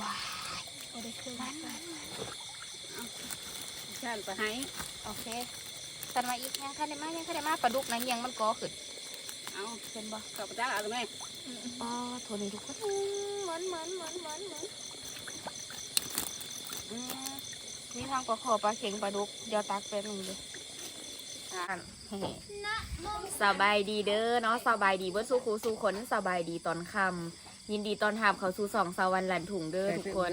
ว้ายบ่ได้เคยมันมันฉันไปให้โอเคสันมาอีกยังคันได้มายังคันได้มาปลาดุกนะยังมันก่อขึ้นเอาเป็นบ่กับจ้าเอาไหมอ๋อโทนี่ทุกคนเหมือนเหมือนเหมือนเหมือนเหมือนอืมมีทางปลาคอปลาเข็งปลาดุกเดี๋ยวตักแป๊บหนึงเลยอ่านสบายดีเด้อเนาะสบายดีเบิดสู้ครูสู้คนสบายดีตอนค่ำ ยินดีตอนทำเขาสู่สองสวรรค์หลันถุงเด้อทุกคน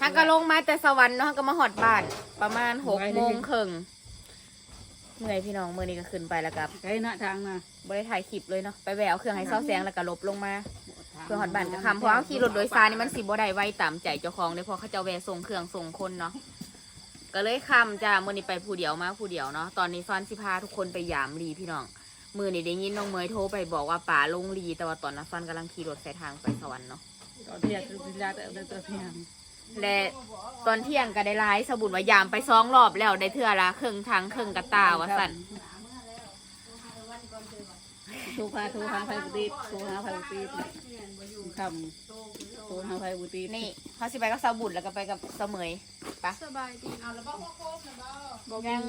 ทางก็ลงมาแต่สวรรค์เนาะก็มาหอดบ้าน ประมาณหกโมงครึ่งเมื่อยพี่น้องเมื่อนี้ก็ขึ้นไปแล้วกับไกลหน้าทางนะบริถ่ายคลิปเลยเนาะไปแววเครื่องให้เศร้าแสงแล้วก็ลบลงมาเพื่อหอดบ้านกับคำเพราะว่าขี่รถโดยสารนี่มันสิบ่ได้ไวตามใจเจ้าของเลยเพราะเขาเจะแวะส่งเครื่องส่งคนเนาะก็เลยคำจ้ามื่อนี้ไปผู้เดียวมาผู้เดียวเนาะตอนนี้ฟันสิพาทุกคนไปยามรีพี่น้อง มือนี่ได้ยินน้องเมยโทรไปบอกว่าป่าลงรีแต่ว่าตอนนั้นฟันกำลังขี่รถสายทางไปสวรรค์เนาะตอนเที่ยงคือลาแต่เดินตัวเที่ยงและตอนเที่ยงก็ได้ไลฟ์สบุญว่ายามไปสองรอบแล้วได้เทื่อละครึ่งทางครึ่งกระตาว่าสั่นทูพาทูหาไฟบุตรีทูหาไฟบุตรีคำ ทูหาไฟบุตรีนี่เขาสิไปกับสบุญแล้วก็ไปกับเสมยปะสบายดีเอาแล้วบ่บอกยัง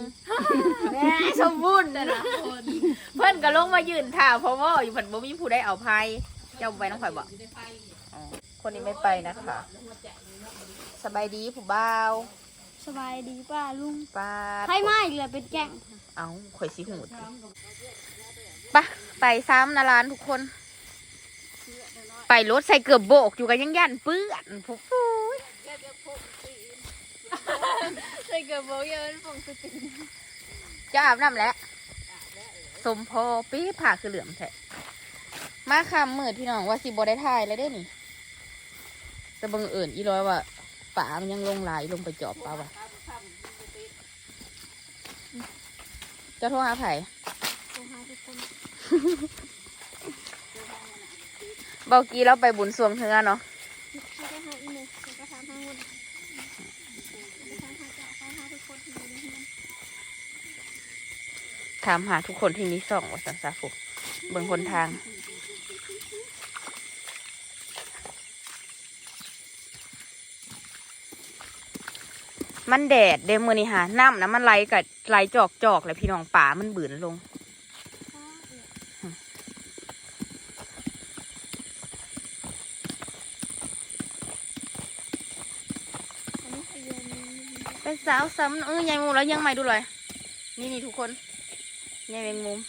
แม่สมบุญนะเพื่อนก็ลงมายืนท่าเพราะว่าอยู่ผันบ่มีผู้ได้เอาภัยเจ้าไปน้องข่อยบอกอ๋อคนนี้ไม่ไปนะคะสบายดีผู้บ่าวสบายดีป้าลุงป้าให้มาอีกแล้วเป็นแก่งเอาข่อยสิหูดปะไปซ้ำนะร้านทุกคน ไปรถใส่เกือบโบกอยู่กันยังยันเปื้อนผู้ฟูยใส่เกือบโบเยอะฝงสติจะอาบน้ำแล้วสมพอปี๊ผ่าคือเหลือมแท้มาคำมืดพี่น้องว่าสิบได้ทายแล้วได้นี่แต่บังเอิญอีร้อยว่าป่ามันยังลงหลายลงไปจอบป่าวะเจะโทรหาไผ่โทรหาทุกคน เบากี้เราไปบุญสวงเธอเนาะเขาก็หาอีเมลเขาก็ถามทางคนาก็ถามหาทุกคนที่นี่ส่องว่าสันสาฟุกเบิ่งคนทาง มันแดดเดมือนี่หาน้ำนะมันไหลกับไหลจอกจอกเลยพี่น้องป่ามันบืนลง ป้าเอ๋อันนี้คือเย็น เป็นสาวซ้ำเออยายมุมแล้วยังไม่ดูเลยนี่นี่ทุกคนยายแมงมุม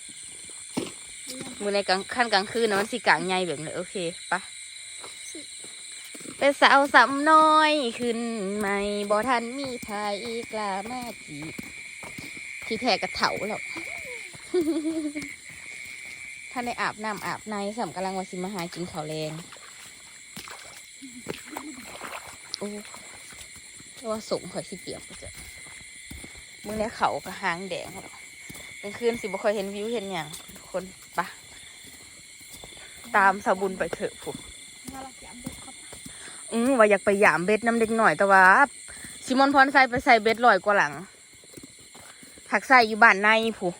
มือในกลางขั้นกลางคืนนะมันสิกลางใหญ่แบบนี้โอเคปะเป็นสาวซ้ำน้อยขึ้นใหม่บ่ทันมีใครกล้ามาจีบที่แท้กระเถาแล้วท่านได้อาบน้ำอาบในสำกำลังวาสิมาหากินข้าวแรงโอ้ แต่ว่าสูงข่อยสิเปียกไปจ้ะมึงเนี่ยเขาก็หางแดงหรอกกลางคืนสิบ่ค่อยเห็นวิวเห็นอย่างทุกคนปะตามสาบุญไปเถอะผมอือว่าอยากไปหยามเบ็ดน้ำเด็กหน่อยแต่ว่าซิมอนพรใส่ไปใส่เบ็ดลอยกว่าหลังถักใส่อยู่บ้านในผู้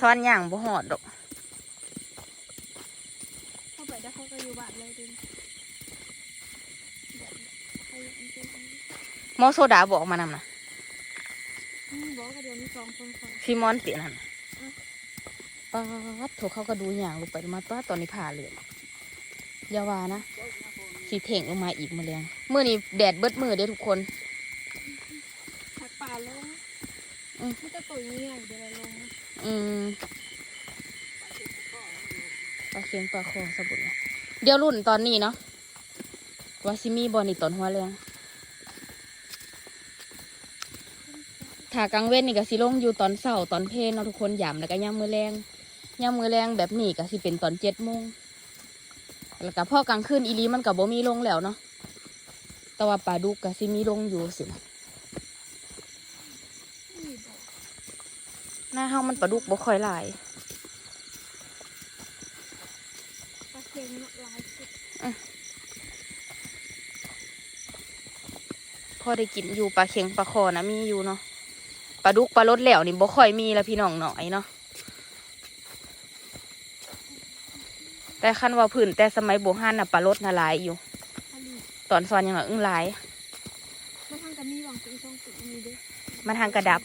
ซ้อนอย่างบ่หอดดอก เข้าไปแล้วเขาก็อยู่บ้านเลยดิไปอยู่จริง ห มอโซดาบอกมานำนะๆอืมบอกว่าเดี๋ยวมีสองคนคนซิมอนเตียนั่นน่ะป๊าดโถเขาก็ดูอย่างลงไปดูมาป้าดตอนนี้ผ่าเหลืองอยาวานะสีเถ่งลงมาอีกมาเรียงเมื่อนี้แดดเบิดมือเด้อทุกคนหักป่าลงอืมมันจะตุ๋ยเงี้ยเดี๋ยวเราลงอืมปลาเค็งปลาคอสะบุนเดี๋ยวรุ่นตอนนี้เนาะว่าซิมีบอลนี่ตอนหัวเรียง ถ้ากลางเว้นนี่ก็สิลงอยู่ตอนเช้าตอนเพลนเนาะทุกคนยามแล้วก็ย่ามือแรงย่ามือแรงแบบนี้ก็สิเป็นตอนเจ็ดโมงแล้วก็พ่อกลางคืนอีลีมันก็บ่มีลงแล้วเนาะแต่ว่าปลาดุกก็สิมีลงอยู่สินะนี่บอกหน้าเฮามันปลาดุกบ่ค่อยหลายปลาเค็มหลายสุดพอได้กินอยู่ปลาเค็งปลาคอนะมีอยู่เนาะ ลาดุกปลารดแล้วนี่บ่ค่อยมีแล้วพี่น้องหน่อยเนาะแต่คันว่าพื้นแต่สมัยโบราณน่ะปลารดน่ะหลายอยู่ ตอนซอนยังหน่อยอึ้งหลายมันทางกันมีหวังสีช่องสีมีด้วยมาทางกระดับ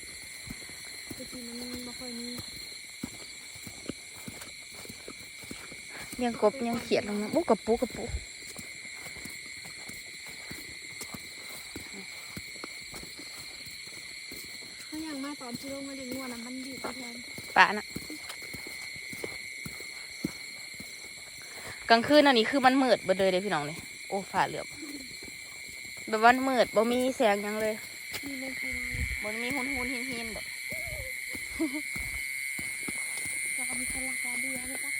ยังกบยังเขียดลงน้ำอู้กระปูกกระปูถ้า อย่างมาตอนที่ลงมาเลี้ยงงัวนะมันอยู่ไปแทนปะนะกลางคืนอันนี้คือมันมืดเบ่เลยเด้พี่น้องเลยโอ้ฝ่าเหลือบแบบว่ามืดบ่มีแสงหยังเลยมีเล่นกีฬาบ่มีหุ่นหุ่นหินหินแบบแล้วก็มีคนรักเราเบียร์เลยปะ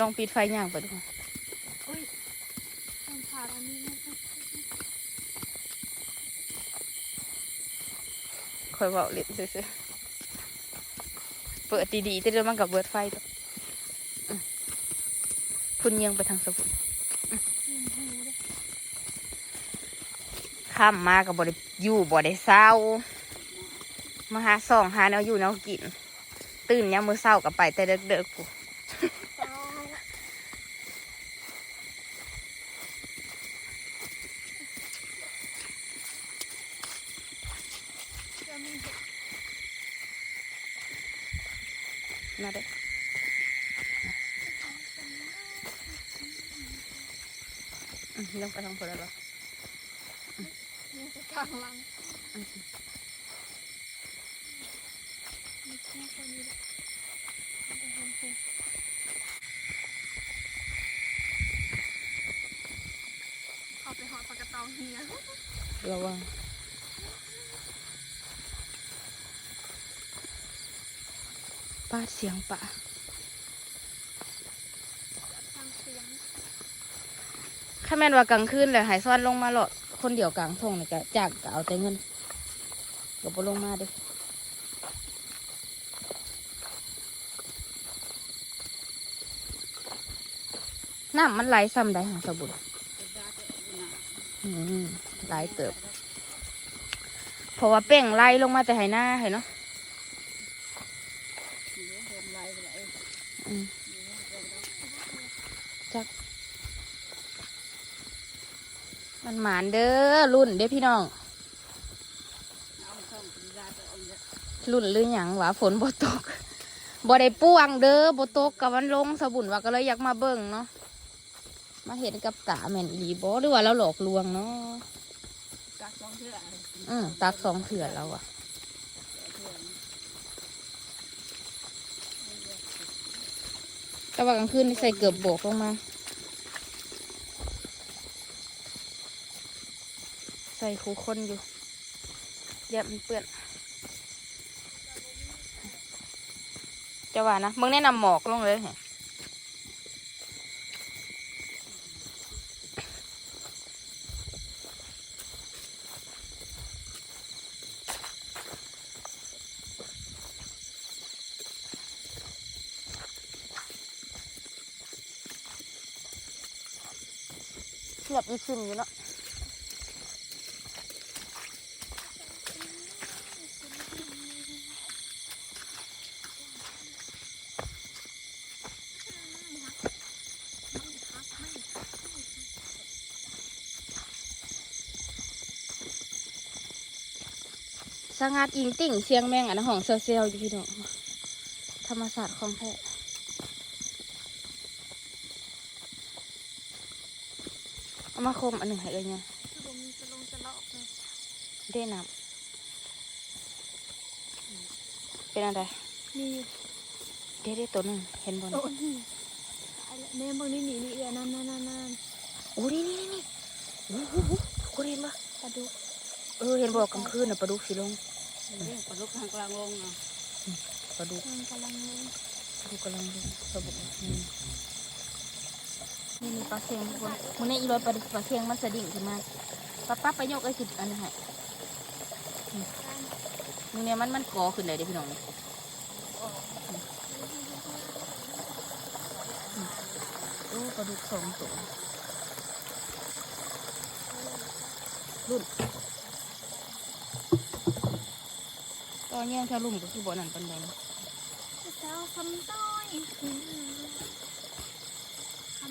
ลองปิดไฟย่างไปดู โอ้ยต้องผ่านอันนี้นะ คอยเบาเล่นซื่อๆเปิดดีๆแต่เดี๋ยวมันกับเบิดไฟตัวพุ่นเยียงไปทางสมุนข้ามมากับบอด้อยู่บ่ได้เศร้ามาหาซองหาแนวอยู่แนวกิน ตื่นยามมือเศร้ากับไปแต่เด็กๆผู้ ตายละจะมีเห็ด มาเด้ออืมล งไปทางพุ่นแล้วเหรอเนี่ยจะกลางลังมีแค่คนนี้แหละมันจะเห็นคุณเอาไปหอดปลากระเตาเฮียระวังปาดเสียงปะ ฟังเสียง ข้าแม่นว่ากลางคืนเลยหายซ้อนลงมาหลอดคนเดียวกลางทงนี่ก็จากก็เอาแต่เงินก็บ่ลงมาด้น้ำมันไหลซ้ำได้หาสบุนไหลเติบ เพราะว่าเป่งไหลลงมาแต่ไหหน้าเห็นเนาะอืมจัก มัน หมานเด้อรุ่นเด้อพี่น้อง รุ่นหรือหยังวะฝนบ่ตกบ่ได้ป่วงเด้อบ่ตกกับมันลงสบุนว่าก็เลยอยากมาเบิ่งเนาะมาเห็นกับตาแม่นอีบ่หรือว่าเราหลอกลวงเนาะกักสองเทื่ออืมตักสองเถื่อแล้วอะแต่ว่ากลางคืนใส่เกือบโบกลงมา ใส่คูคนอยู่เดี๋ยวมันเปื้อนจะว่านะมึงแนะนำหมอกลงเลยเหรอเทียบอีขึ้นอยู่เนาะ สงัดอิงติ่งเสียงแมงอันนนห้องเซลเซลอยู่พี่น้องธรรมศาสตร์ของแท้เอามาคมอันหนึ่งให้เลยเนี่ยคือผมมีจะลงจะเลาะเลยได้นำเป็นอะไรมีอยู่เด้ได้ตัวหนึ่งเห็นบนแม่บางนี่หนีนี่เอือนั่นนั่นนั่นนั่นโอ้นี่นี่นี่นี่โอ้โหคุณเห็นปะปลาดุก เออเห็นบอกกลางคืนน่ะปลาดุกสีลงเรื่องปลาลูกทางกลางลงเนาะปลาดุกมันกำลังลงปลาดุกกำลังลงสบุกนี่นี่นี่ปลาเค็งทุกคนมันในอีร้อยปลาดุกปลาเค็งมันสะดิ่งขึ้นมาป้าป้าไปยกไอ้สิอันนี้ให้มึงเนี่ยมันมันกอขึ้นเลยเด้พี่น้องนี่โอ้ปลาดุกสองตัวรุ่นต อนแย่งแถวลุ่มก็คือบ่อนั่นปันใดเจ้าคำต้อยคำ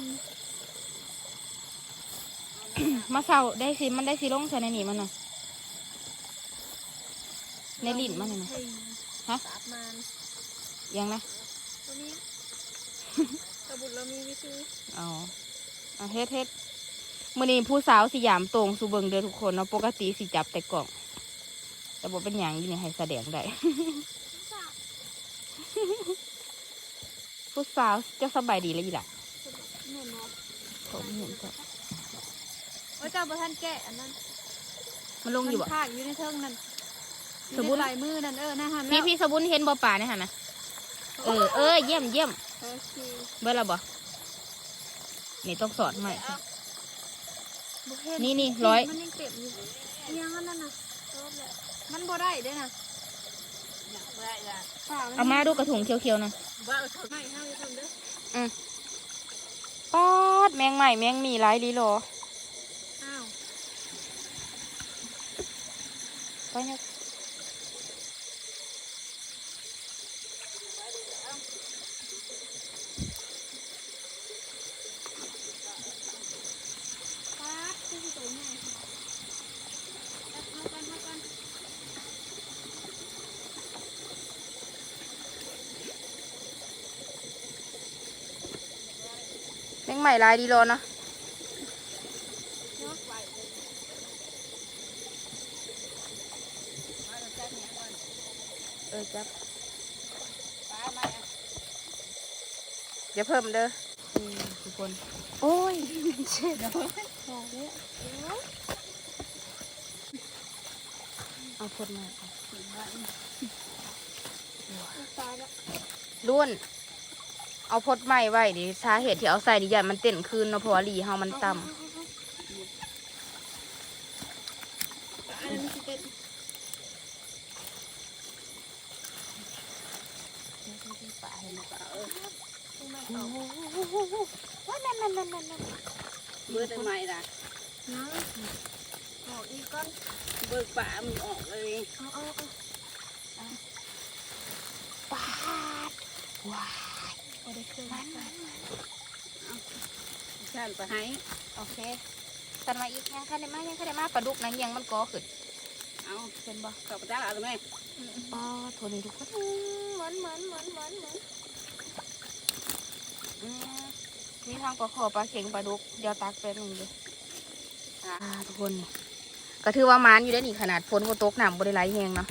มาเศร้าได้สิมันได้สิลงใส่ในนี่มันน่ะในลิ้นมันน่ะนะเฮ้ยฮะสาบมานยังนะตัวนี้กระบุดเรามีวิธีอ๋ออะเฮ็ดเฮ็ดมื่อนี้ผู้สาวสยามตรงสูเบิงเด้อทุกคนเนาะปกติสิจับแต่กล่อง แต่บ่เป็นหยังอยู่นี่ให้แสดงได้ ผู้สาวจะสบายดีแล้วอีหล่ะแม่นบ่ผมเห็นก็ว่าเจ้าประท่านแกะอันนั้น มันลงอยู่มับ่นข้างอยู่ในเทิงนั่นสมมุติอยู่ในลายมือนั่นเออนะฮันพี่พี่สบุนเห็นบ่ป่าเนี่ยฮะนะเออเออเยี่ยมเยี่ยมโอเคเบิ่ละบ่นี่ต้องสอนใหม่บ่เห็นี่นี่ร้อยมันยังเต็มอยู่เอียงอันนั้นน่ะรอบแหละ มันบ่ได้เด้อน่ะปลนเอามาดูกระถุงเขียวๆหนะไม่เฮาจะทำเด้อป๊อดแมงใหม่แมงมีหลายลีโลอ้าว ไปเนี่ย ป๊าดคือสิตัวใหญ่ค่ะเอาเอากันเอากัน แมง ใหม่หลายลีโลเนาะยกไว้เออจับอย่าเพิ่มเด้อนี่ทุกคน โอ้ยเช็ดบอกเด้อเอาพดมาเอาตายแล้วล้วน เอาพดใหม่ไว้ดิสาเหตุที่เอาใส่ดิยันมันเต้นคืนเนาะเพราะว่าลีเฮามันต่ำอันนั้นมันสิเป็นป่าเห็นป่าเออว่านั่นนั่นนั่นนั่นนั่นเบื่อทำไมล่ะน้ำบอกอีกก่อนเบิกป่ามันออกเลยเอาเอาเอาปาดว้ายเอา ได้เครื่องมันมันมันไปให้โอเคตันมาอีกยังคันได้มายังคันได้มาปลาดุกนะยังมันก่อขึ้นเอาเป็นบ่กลับไปจ้าเอาไหมอ๋อทนี่ทุกคนเหมือนเหมือนเหมือนเหมือนเหมือนอืมมีทางปลาขอปลาเข็งปลาดุกเดี๋ยวตักเป็นหนึ่งเลยทุกคนนี่ก็ถือว่ามันอยู่ได้อนี่ขนาดฝนก็ตกหนำบริไลแหงเนาะ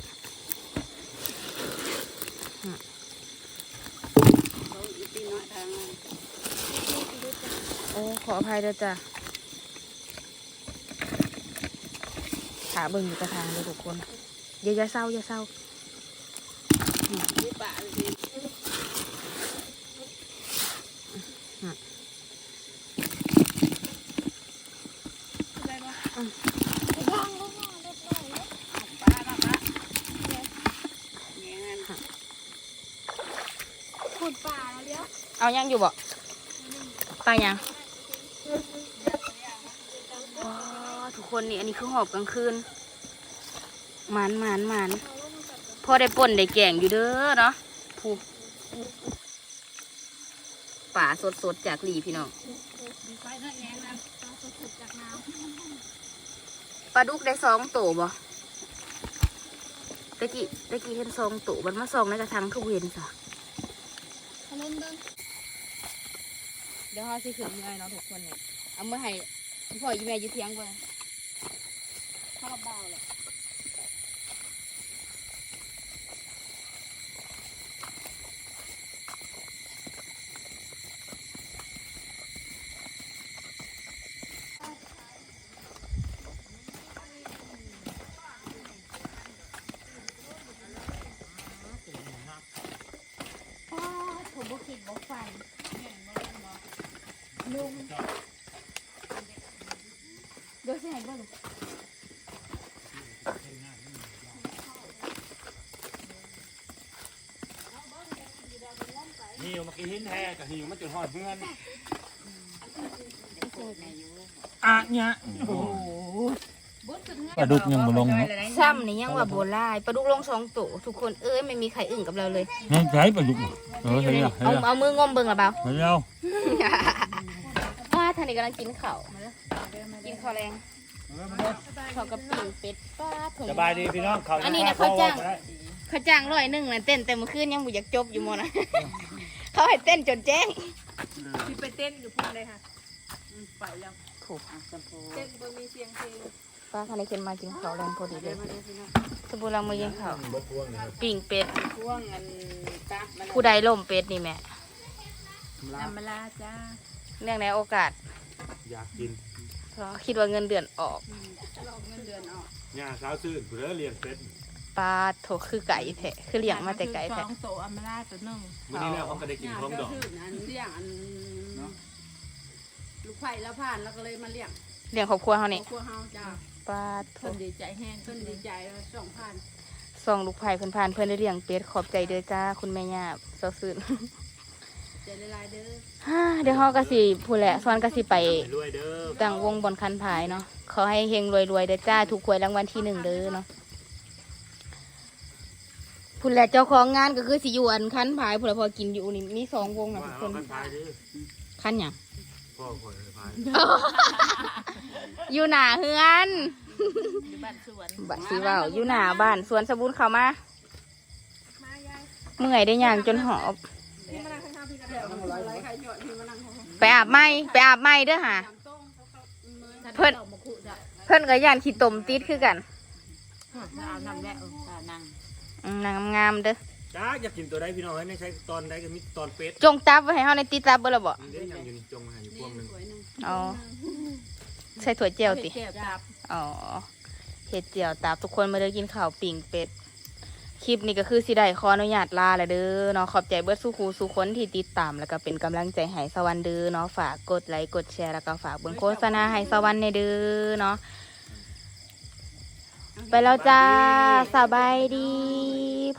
เขาอีกตีน้อยทาง โอ้ขออภัยเด้อจ้ะขาเบิ่งอยู่กระทางเลยทุกคนอย่าอย่าเศร้าอย่าเศร้าที่ป่าเลยอะไรบ้างอืมบ้างบ้างเรียบร้อยแล้วป่าป่าป่าเงี้ยงั้นขุดป่าแล้วเดี๋ยวเอายังอยู่บ่ไปยังว้าวทุก คนนี่อันนี้คือหอบกลางคืนหมันหมันหมันเอาลงมาจับก่อนพอได้ป่นได้แกงอยู่เด้อเนาะผูป่าสดๆจากหลีพี่น้องปลาดุกได้สองตัวบ่ตะกี้ตะกี้เห็นสองตัวมันมาสองในกระทังคือเห็นซะเดี๋ยวเขาสิขึ้นยังไงเนาะทุกคนเนี่ยเอาเมื่อให้พ่อยี่แม่ยืดเทียงเบิ่งข้าวเบาเลยป้าผม บ่คิดบ่ฝันลุงเดี๋ยวสิให้เบิ่ง หิวเมื่อกี้หินแท้กับหิวมันจุดหอดเพื่อนอะเนี่ยโอ้โหปลาดุกยังบ่ลงเนาะซ้ำนี่ยังว่าโบลายปลาดุกลงสองตัวทุกคนเอ้ยไม่มีใครอึ้งกับเราเลยยังใช้ปลาดุกเออเฮ้ยเอาเอามืองมเบิ่งละเบาเฮ้ยเอาป้าถนนี้กำลังกินข้าวกินข้าวแรงข้าวกับปิ่งเป็ดป้าถุงสบายดีพี่น้องเขาอันนี้นะเขาจ้างเขาจ้างร้อยหนึ่งนะเต้นแต่เมื่อคืนยังบุอยากจบอยู่หมดนะ เขาให้เต้นจนแจ้งที่ไปเต้นอยู่พุ่นเลยค่ะไปแล้วถูกอะสัมโพเต้นบนมีเสียงเพลงป้าคันนี้ขึ้นมากินข้าวแรงพอดีเลยมาเลยพี่น้องสบู่ลังมือยิงข้าวปิ่งเป็ดช่วงอันตับมันผู้ใดล่มเป็ดนี่แม่น้ำมะลาจ้าเนื่องในโอกาส อยากกิน เพราะคิดว่าเงินเดือนออกหลอกเงินเดือนออกหญ้าสาวซื่นเพื่อเลี้ยงเป็ด ปลาโถคือไก่แท้คือเลี้ยงมาแต่ไก่สแท้องโตอัมราตัวหนึ่งวันนี้แล้วเขาก็ได้กินพร้อมดอกย่าก็คืออันเลี้ยงอันลูกไผ่แล้วผ่านแล้วก็เลยมาเลี้ยงเลี้ยงครอบครัวเขานี่ครัวเฮาจ้าปลาโถเพิ่นดีใจแห้งเพิ่นดีใจแล้วสองพันส่องลูกไผ่เพิ่นผ่านเพิ่นได้เลี้ยงเป็ดขอบใจเด้อจ้าคุณแม่ย่าเซาซื่นใจละลายเด้อฮ่าเดี๋ยวเฮาก็สิผู้แหละสวนก็สิไปไปรวยเด้อตั้งวงบนคันผายเนาะขอให้เฮงรวยๆเด้อจ้าถูกหวยรางวัลที่หนึ่งเด้อเนาะ ผู้แหละเจ้าของงานก็คือสิอยู่อันคันผายผู้แหละพอกินอยู่นี่มีสองวงนะว่าทุกคเอานกันพายเด้อคันหยังพ่อคอยพายอยู่หน้าเฮือนอยู่บ้านสวนบัดสิเว้าอยู่หน้าบ้านสวนสมบูรณ์เข้ามามายายเมื่อยได้ย่างจนหอบพี่มานั่งข้างๆพี่กันเถเดี๋ยวอะมันไหลใครหยอดพี่มานั่งของไปอาบไม้ไปอาบไม้เด้อหาตามต้งเขาเขามือเพิ่นต่อมาคุจ้ะเพิ่นก็ย่านขี้ตมติดคือกันเอาน้ำแล้วเออตานั่งอืม นางงามๆเด้อจ้าอยากกินตัวใดพี่น้องให้ในใช้ตอนใดก็มีตอนเป็ดจงจับไว้ให้เฮาในติดจับเบ่ล่ะบ่นี่ได้ยังอยู่ในจงมาอยู่พวงหนึงสวยหนึงอ๋อใส่ถั่วเจียวติเจ็บจับอ๋อเห็ดเจียวตามทุกคนมาเด้อกินข้าวปิ่งเป็ดคลิปนี้ก็คือสิได้ขออนุญาตลาแล้วเด้อเนาะขอบใจเบิดสู้ครูสู้คนที่ติดตามแล้วก็เป็นกำลังใจให้สวรรค์เด้อเนาะฝากกดไลค์กดแชร์แล้วก็ฝากเบิ่งโฆษณาให้สวรรค์ในเด้อเนาะ ไปแล้วจ้าสบายดี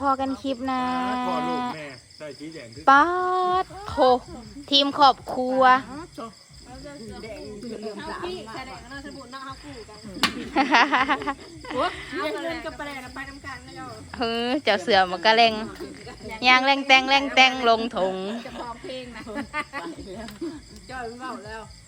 พอกันคลิปหนะพ่อลูกแม่ใส่สีแดงคือป๊าดโถทีมครอบครัวแดงเหลืองเฮาสามพี่มาแสดงกันเนาะสมุนเนาะเฮาคู่กันเฮาเงินกับแปลนะไปน้ำกันนะเจ้าเฮ้อเจ้าเสือมันก็แรงยางแรงแตงแรงแตงลงถงจะพร้อมเพลงนะจอยมันเบาแล้วเ